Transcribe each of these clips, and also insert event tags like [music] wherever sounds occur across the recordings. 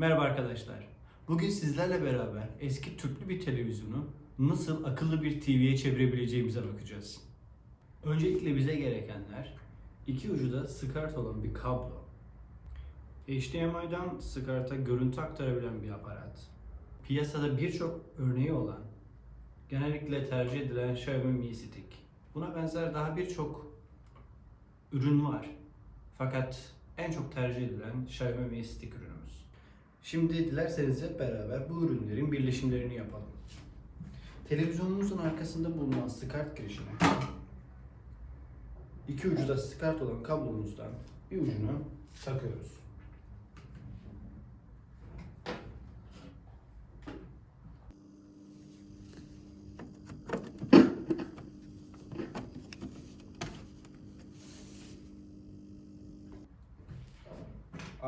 Merhaba arkadaşlar. Bugün sizlerle beraber eski tüplü bir televizyonu nasıl akıllı bir TV'ye çevirebileceğimize bakacağız. Öncelikle bize gerekenler iki ucu da SCART olan bir kablo, HDMI'dan SCART'a görüntü aktarabilen bir aparat, piyasada birçok örneği olan, genellikle tercih edilen Xiaomi Mi Stick. Buna benzer daha birçok ürün var. Fakat en çok tercih edilen Xiaomi Mi Stick ürünümüz. Şimdi dilerseniz hep beraber bu ürünlerin birleşimlerini yapalım. Televizyonumuzun arkasında bulunan SCART girişine iki ucu da SCART olan kablomuzdan bir ucunu takıyoruz.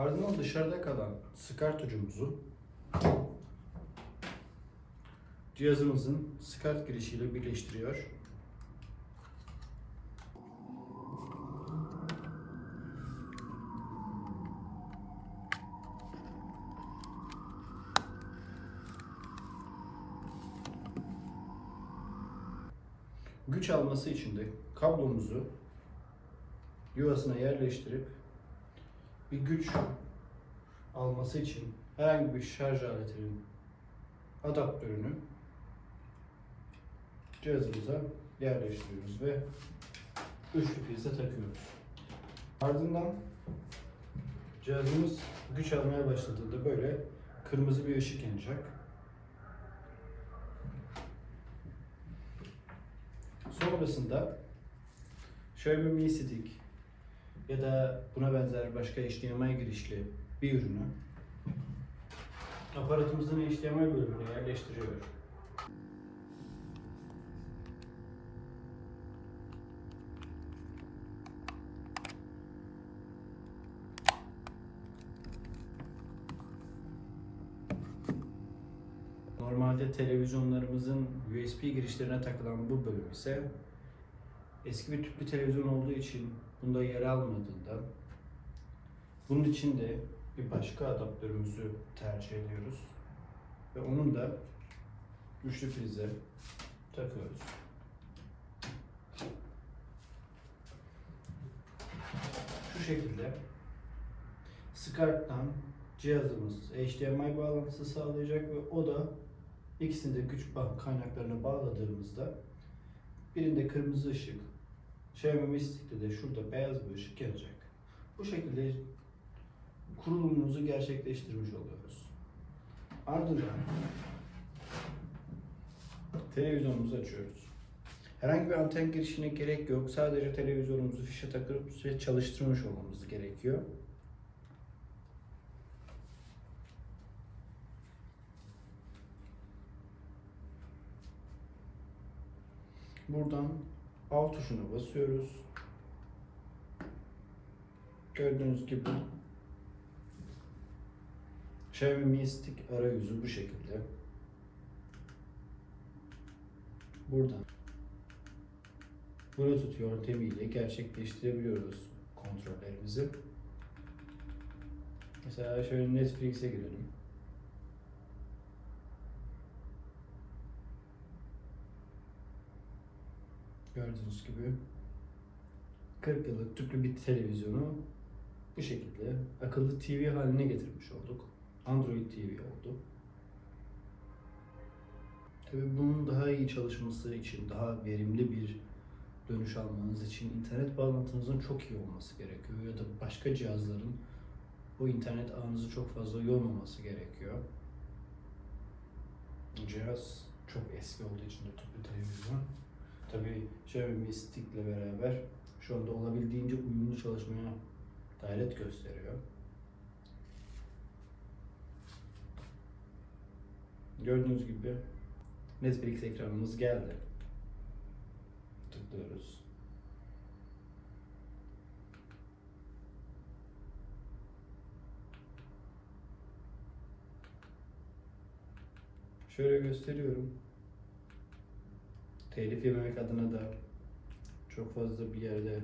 Ardından dışarıda kalan SCART ucumuzu cihazımızın SCART girişiyle birleştiriyor. Güç alması için de kablomuzu yuvasına yerleştirip bir güç alması için herhangi bir şarj aletinin adaptörünü cihazımıza yerleştiriyoruz ve üçlü prize takıyoruz. Ardından cihazımız güç almaya başladığında böyle kırmızı bir ışık yanacak. Sonrasında bir Mi Stick ya da buna benzer başka HDMI girişli bir ürünü aparatımızın HDMI bölümüne yerleştiriyor. Normalde televizyonlarımızın USB girişlerine takılan bu bölüm ise eski bir tüplü televizyon olduğu için bunda yer almadığından bunun için de bir başka adaptörümüzü tercih ediyoruz. Ve onun da üçlü prize takıyoruz. Şu şekilde SCART'tan cihazımız HDMI bağlantısı sağlayacak ve o da ikisini de güç kaynaklarına bağladığımızda birinde kırmızı ışık, Xiaomi Mi Stick'te de şurada beyaz bir ışık yanacak. Bu şekilde kurulumumuzu gerçekleştirmiş oluyoruz. Ardından televizyonumuzu açıyoruz. Herhangi bir anten girişine gerek yok. Sadece televizyonumuzu fişe takıp ve çalıştırmış olmamız gerekiyor. Buradan alt tuşuna basıyoruz. Gördüğünüz gibi Stick arayüzü bu şekilde. Buradan Bluetooth yöntemiyle gerçekleştirebiliyoruz kontrollerimizi. Mesela şöyle Netflix'e girelim. Gördüğünüz gibi 40 yıllık tüplü bir televizyonu bu şekilde akıllı TV haline getirmiş olduk. Android TV oldu. Tabii bunun daha iyi çalışması için, daha verimli bir dönüş almanız için internet bağlantınızın çok iyi olması gerekiyor ya da başka cihazların bu internet ağınızı çok fazla yormaması gerekiyor. Cihaz çok eski olduğu için de tüplü televizyon. Tabii Xiaomi Mi Stick ile beraber şu anda olabildiğince uyumlu çalışmaya gayret gösteriyor. Gördüğünüz gibi Netflix ekranımız geldi. Tıklıyoruz. Şöyle gösteriyorum. Telif yememek adına da çok fazla bir yerde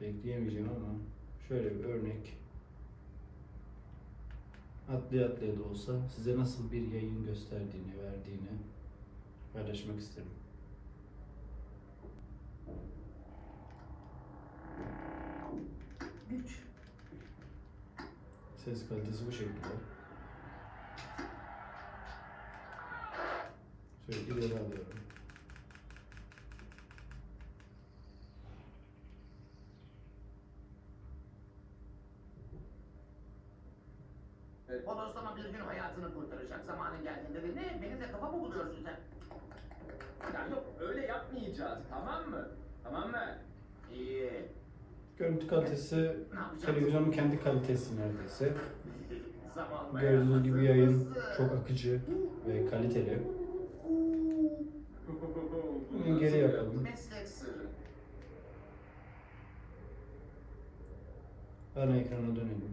bekleyemeyeceğim ama şöyle bir örnek atlaya atlaya da olsa size nasıl bir yayın gösterdiğini, verdiğini paylaşmak isterim. Güç. Ses kalitesi bu şekilde. Şöyle ileri alıyorum. Bodoslama bir gün hayatını kurtaracak zamanın geldiğinde de ne? Beni de kafa mı buluyorsun sen? Ya yok öyle yapmayacağız tamam mı? Tamam mı? İyi. Görüntü kalitesi televizyonun kendi kalitesi neredeyse. [laughs] Gördüğünüz gibi yayın çok akıcı ve kaliteli. [laughs] Bunu Geri yapalım. Ana ekrana dönelim.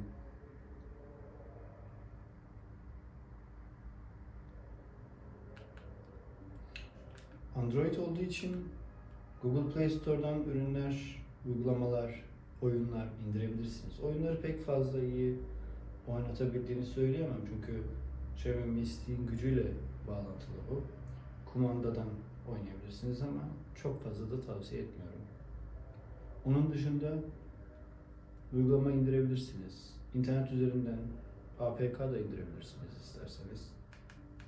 Android olduğu için Google Play Store'dan ürünler, uygulamalar, oyunlar indirebilirsiniz. Oyunları pek fazla iyi oynatabildiğini söyleyemem çünkü Xiaomi Mi Stick'in gücüyle bağlantılı bu. Kumandadan oynayabilirsiniz ama çok fazla da tavsiye etmiyorum. Onun dışında uygulama indirebilirsiniz. İnternet üzerinden APK da indirebilirsiniz isterseniz.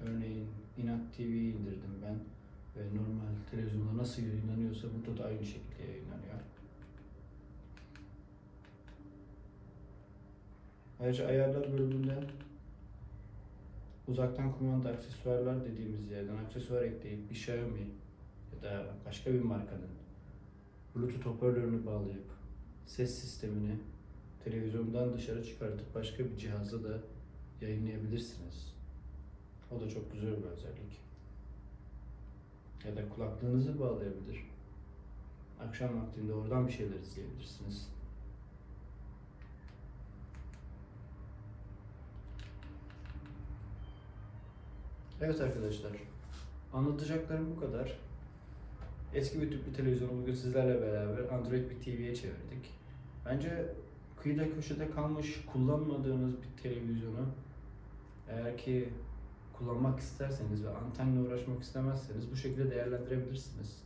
Örneğin Inat TV'yi indirdim ben ve normal televizyonda nasıl yayınlanıyorsa burada da aynı şekilde yayınlanıyor. Ayrıca ayarlar bölümünde uzaktan kumanda aksesuarlar dediğimiz yerden aksesuar ekleyip bir Xiaomi ya da başka bir markanın Bluetooth hoparlörünü bağlayıp ses sistemini televizyondan dışarı çıkartıp başka bir cihazda da yayınlayabilirsiniz. O da çok güzel bir özellik. Ya da kulaklığınızı bağlayabilir. Akşam vaktinde oradan bir şeyler izleyebilirsiniz. Evet arkadaşlar, anlatacaklarım bu kadar. Eski bir tüplü televizyonu bugün sizlerle beraber Android bir TV'ye çevirdik. Bence kıyıda köşede kalmış kullanmadığınız bir televizyonu eğer ki kullanmak isterseniz ve antenle uğraşmak istemezseniz bu şekilde değerlendirebilirsiniz.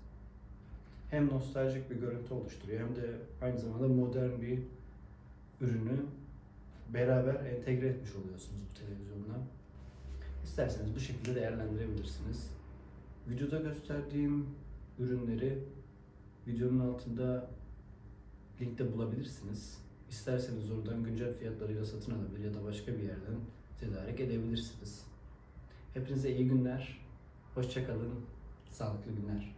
Hem nostaljik bir görüntü oluşturuyor hem de aynı zamanda modern bir ürünü beraber entegre etmiş oluyorsunuz bu televizyonla. İsterseniz bu şekilde değerlendirebilirsiniz. Videoda gösterdiğim ürünleri videonun altında linkte bulabilirsiniz. İsterseniz oradan güncel fiyatlarıyla satın alabilir ya da başka bir yerden tedarik edebilirsiniz. Hepinize iyi günler, hoşçakalın, sağlıklı günler.